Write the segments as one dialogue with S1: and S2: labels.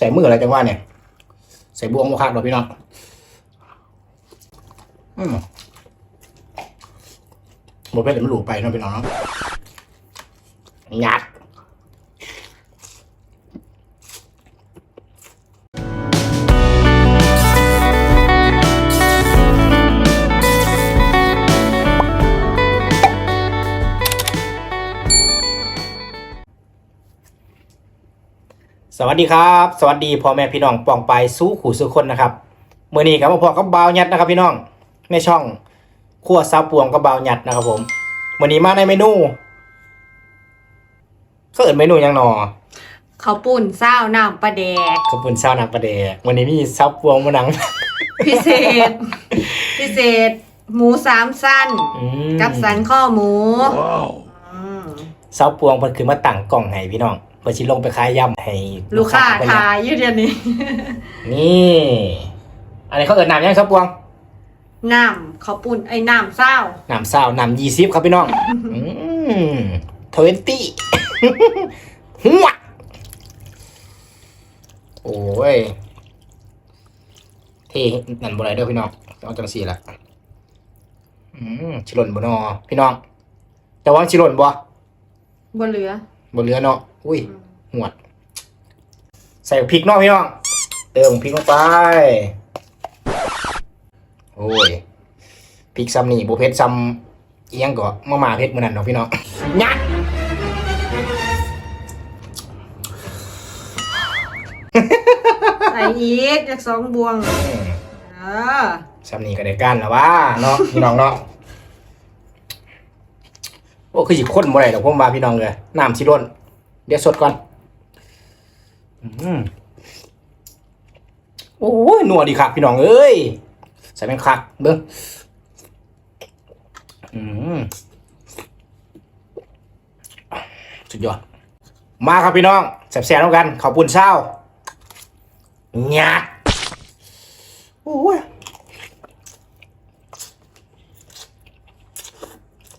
S1: ใส่มืออะไรจังว่าเนี่ย ใส่บวงโมคักหรอพี่น้องอืมบเพชรเดี๋ยมันหลูไปเนาะพี่น้องเนาะงัด สวัสดีครับ สวัสดีพ่อแม่พี่น้องปองไปสู้ขู่สู้คนนะครับเมื่อนี้ครับมาพอกับบาวยัดนะครับพี่น้องในช่องขั้วซาปวงกับบาวยัดนะครับผมมื่อนี้มาในเมนูก็เอินเมนูหยังหนอ
S2: เขาวปุ่นเศร้าน้ำปลาแดก
S1: ขอบคุณเช้านักประเดกวันนี้มีซาปวงมานัง
S2: พิเศษ พิเศษ หมูสามสั้น
S1: อืม
S2: กับสันข้อหมูอืม
S1: ซาปวงเพิ่นคือมาตั้งกล่องให้พี่น้อง เพิ่นสิลงไปขายยำให้
S2: ลูกค้า
S1: เพิ่น
S2: ทายอยืดเดียวนี้
S1: นี่ อันนี้เขาเอินน้ำยังซาปวง
S2: น้ำเขาวปุ่นไอ้น้ำเศร้า
S1: น้ำซาวน้ำยี่สิบครับพี่น้องอืมทเวนตี้หัวโอ้ยเท่นั่นบ่ไรเด้อพี่น้องเอาจังสี่ละอืมชิหล่นบ่นอพี่น้องจะว่าชิหล่นบ่
S2: บนเหลือ
S1: บ่เหลือเนาะ อุ้ยหวด ใส่พริกเนาะพี่น้อง เติมพริกลงไป โอ้ย พริกซ้ำนี่บ่เผ็ดซ้ำเอียงก็มาม่าเผ็ดมื้อนั้นเนาะพี่น้องยัด
S2: ใส่อีกจากสองบวง เออ
S1: ซ้ำนี่ก็ได้กันแล้วว่าเนาะพี่น้องเนาะโอ้คือสิข้นบ่ได้ดอกผมว่าพี่น้องเลยน้ำสิล้น เดี๋ยวสดก่อน อืมโอ้ยนัวดีครับ พี่น้องเอ้ย ใส่เป็นคักเบิ่งอืมสุดยอด มาครับพี่น้องแซ่บๆแล้วกันข้าวปุ้นเช้าหยาดโอ้ย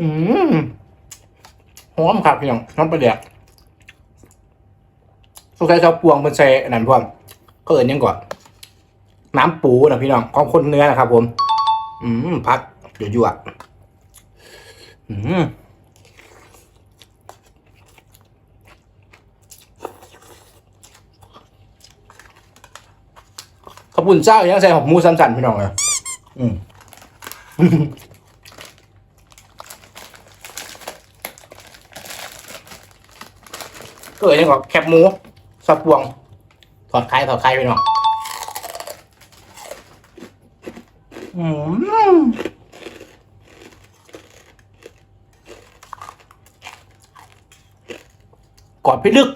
S1: อืมหอมครับพี่น้องน้ำปลาแดก สุกใส่ชาวปวงเป็นใส่อันนั้นพวกก็เอินยังก่อนน้ำปูนะพี่น้องของคนเนื้อนะครับ ผม อืมพักยั่วอืมขาวปุ่นเจ้ายังใส่หอมมูสันสันๆพี่น้องเลยอืมก็เลยยังบอกแคบหมู สับพวงถอดไข่ถอดไข่ไปหน่อยอืมกอดพิลึก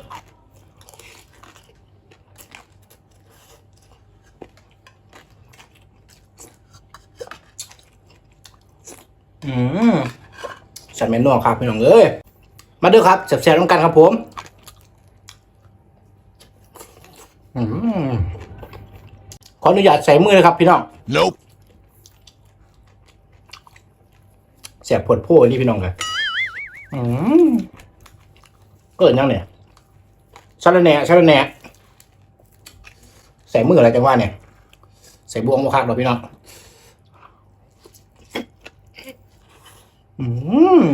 S1: อืมฉันเป็นน่วงครับพี่น้องเอ้ยมาดูครับแซ่บๆต้องกันครับผม อืม ขออนุญาตใส่มือนะครับ พี่น้อง
S3: Nope.
S1: เสียบผดโพ่นี่พี่น้องกันอืมเกิดยังเนี่ยชาละแหน่ชาละแหน่ใส่มืออะไรจังว่าเนี่ย ใส่บวงโมคักหรอพี่น้องอืม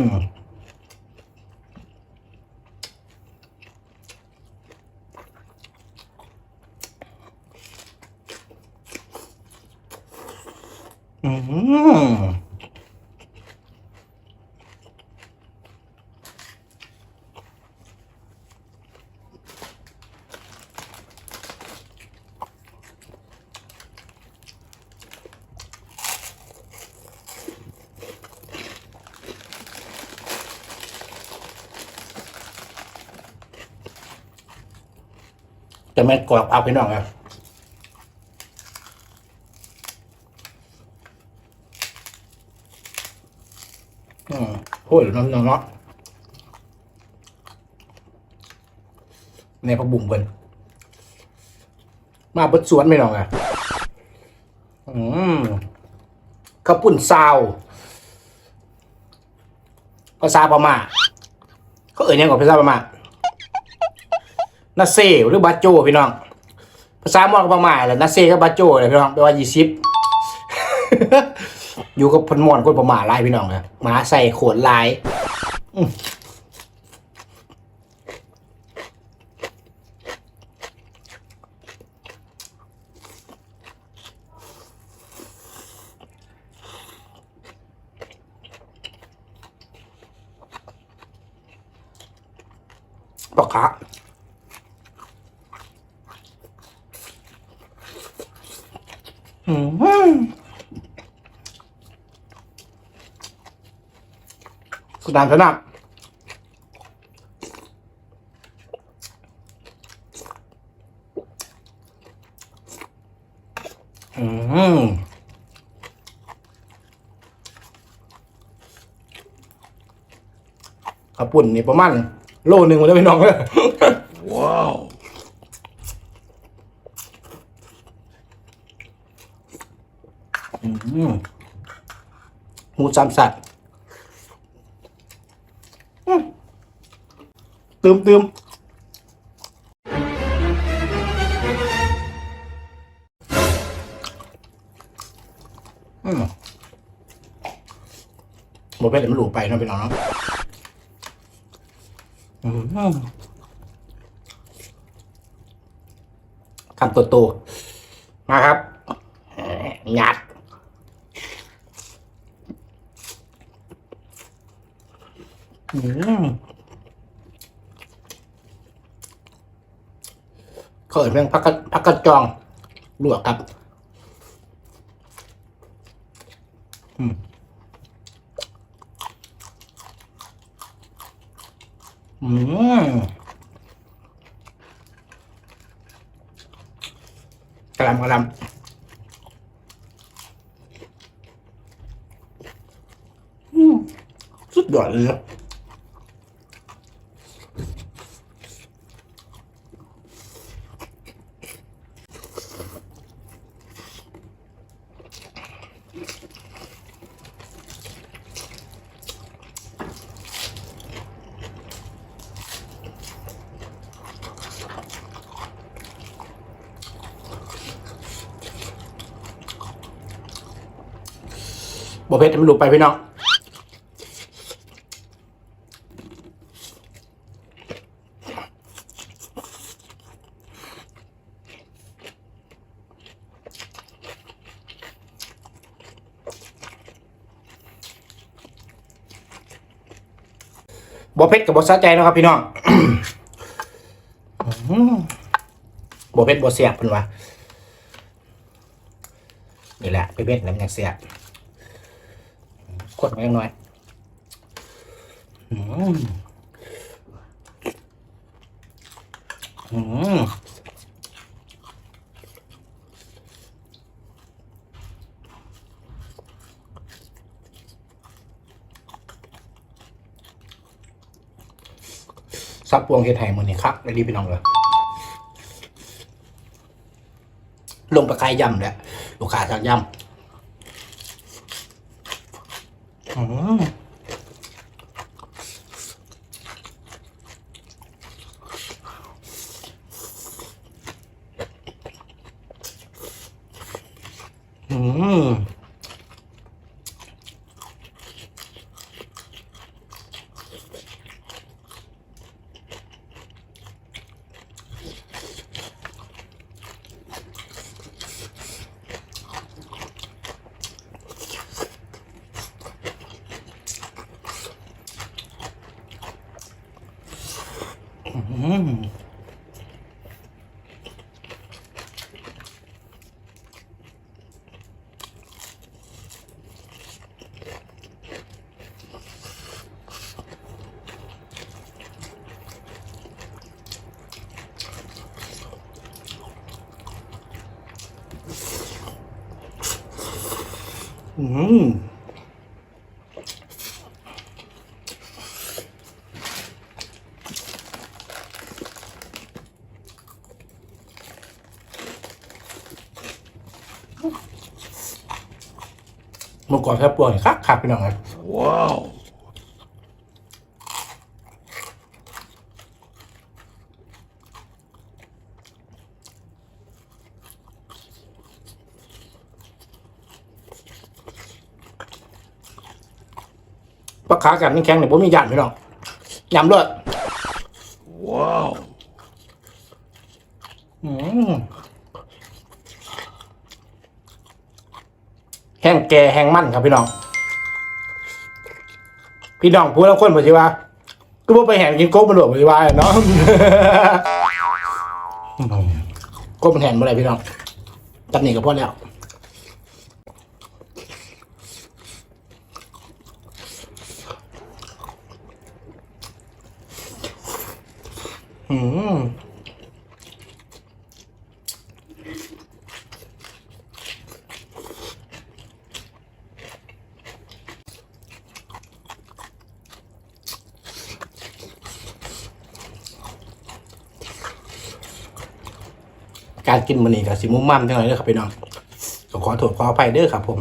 S1: อื มจะแม่กรอบเอาพี่น้องครับ อื มโอ้ยน้องน้องเนาะในพระบุ่งเพิ่นมาเปิดสวนไม่น้องอะอืมข้าวปุ้นซาวภาษาพม่าเขาเอ่ยยังกับภาษาพม่านาเซหรือบาโจพี่น้อง ภาษามอนกับประมาณแหละนาเซกับบาโจเลยพี่น้องแปลว่ายี่สิบ อยู่กับพนมอนคนประมาณลายพี่น้องเลยหมาใส่โขนลายปอกขาอืม สุดานสนับอืมข้าวปุ่นนี่ประมาณโลหนึ่งมาแล้วพี่น้องเลยอืมหมูสามสัตว์อืม ตืมเตืมอืมหมดไปเดี๋ยวมันหลูไปเนาะพี่น้องเนาะอืมคำโตมาครับงัดอืม เขาเอ่ยเรื่องพักกะพักกระจองลวกครับ อืมอืมกระลำกระลำอืมสุดยอดเลย บเพชรมันหลุดไปพี่น้องบอเพชรกับบอสะใจนะครับพี่น้องบอเพชรบอเสียบเพิ่นว่านี่แหละเพชรน้ำยังเสียบ กดมาอย่างน้อยอืมอืมซับพวงเฮ็ดไห้มือนี่ครับได้รีบไปน้องเลยลงปขายยำแล้วลูกค้าสั่งยำ อืม อืม กรอบแทบปวงคักคักพี่น่อยว้าวปลาขากันนี่แข็งเนี่ยผมมียานไปหน้องยำเลย แก่แห้งมันครับพี่น้อง พี่น้องพูดแล้วคนบอกสิว่าก็บ่ไปแห่งกินโก๊กมันหลวงบอกสิว่าเนาะโก๊กมันแห่งเมื่อไรพี่น้องตัดหนีกับพ่อแล้วอืม การกินมันนี่กับสิมุ่งมั่นเท่าไหร่เด้อครับพี่น้องก็ขอโทษขออภัยเด้อครับผม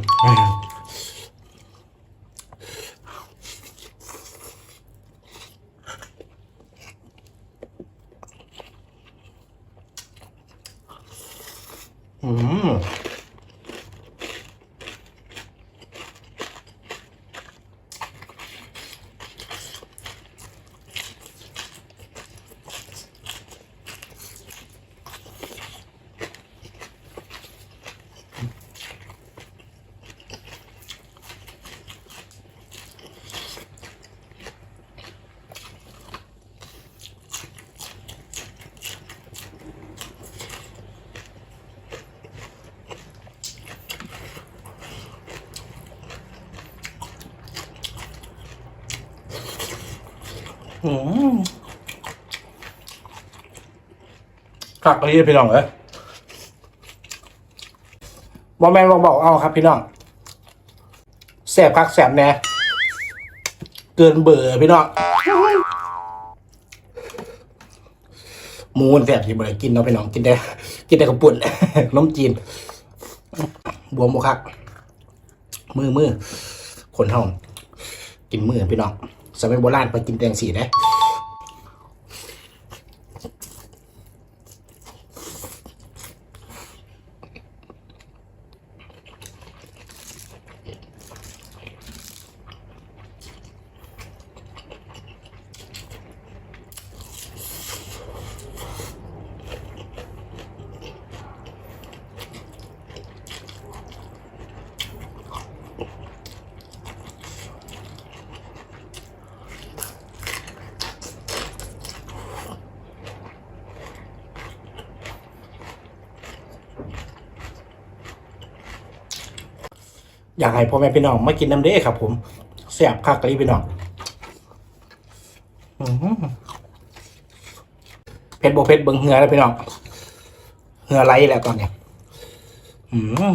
S1: คักอันนี้พี่น้องเอ้ยบอแมนบอกบอกเอาครับพี่น้องแสบคักแสบแน่เกินเบื่อพี่น้องหมูนแสบที่บ่ได้กินเนาะพี่น้องกินได้กินได้กับปุ่นน้มจีน บวมบวคัก มือมือคนเฮากินมือพี่น้อง สมัยโบราณไปกินแตงสีนะ อยากให้พ่อแม่พี่น้องมากินน้ำเด้ครับ ผมแซ่บคักเลยพี่น้องเผ็ดบ่เผ็ดเบิ่งเหงือแล้วพี่น้องเหงือไหลแล้วตอนเนี้ยอืม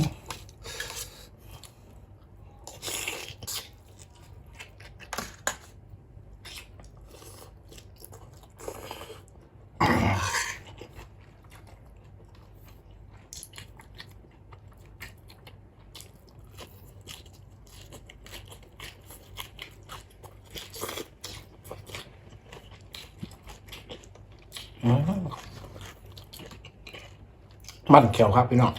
S1: มันเขียวครับพี่น้อง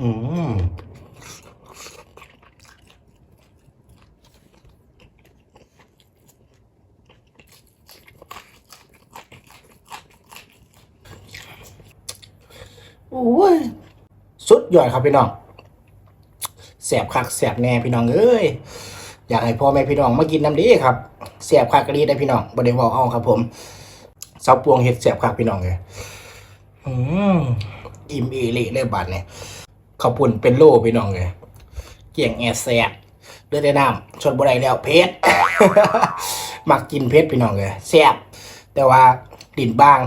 S1: อืมโอ้ย สุด ยอดครับพี่น้องแสบคักแสบแน่พี่น้องเอ้ยอยากให้พ่อแม่พี่น้องมากินน้ำดีครับแสบคักกะดีได้พี่น้องบ่ได้บอกเอาครับ ผมเสาปวงเห็ดแสบคักพี่น้องเลยอืมอิ่มอีลีเลยบาดเนี่ยข้าวปุ่นเป็นโลพี่น้องเลยเกี่ยงแอแสบเลือดในน้ำชนบ่ได้แล้วเพชรมักกินเพชรพี่น้องเลยแสบแต่ว่าดินบ้าง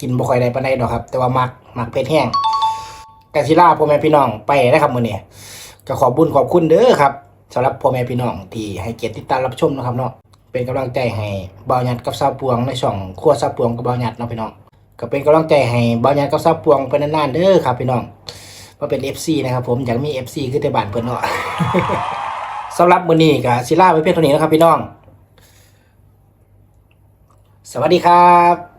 S1: กินบ่ค่อยได้ปานใดดอกครับ แต่ว่ามักมักเพชรแห้ง กสิลาพ่อแม่พี่น้องไปนะครับมื้อนี้ก็ขอบุญขอบคุณเด้อครับสำหรับพ่อแม่พี่น้องที่ให้เกียรติติดตามรับชมนะครับเนาะเป็นกำลังใจให้บ่าวหยัดกับสาวปวงในช่องครัวสาวปวงกับบ่าวหยัดเนาะพี่น้องก็เป็นกำลังใจให้บ่าวหยัดกับสาวปวงไปนานๆเด้อครับพี่น้องมาเป็น FC นะครับผมอยากมี FC คือแต่บ้านเพิ่นเนาะสำหรับมื้อนี้ก็สิลาไปเพียงเท่านี้นะครับพี่น้อง สวัสดีครับ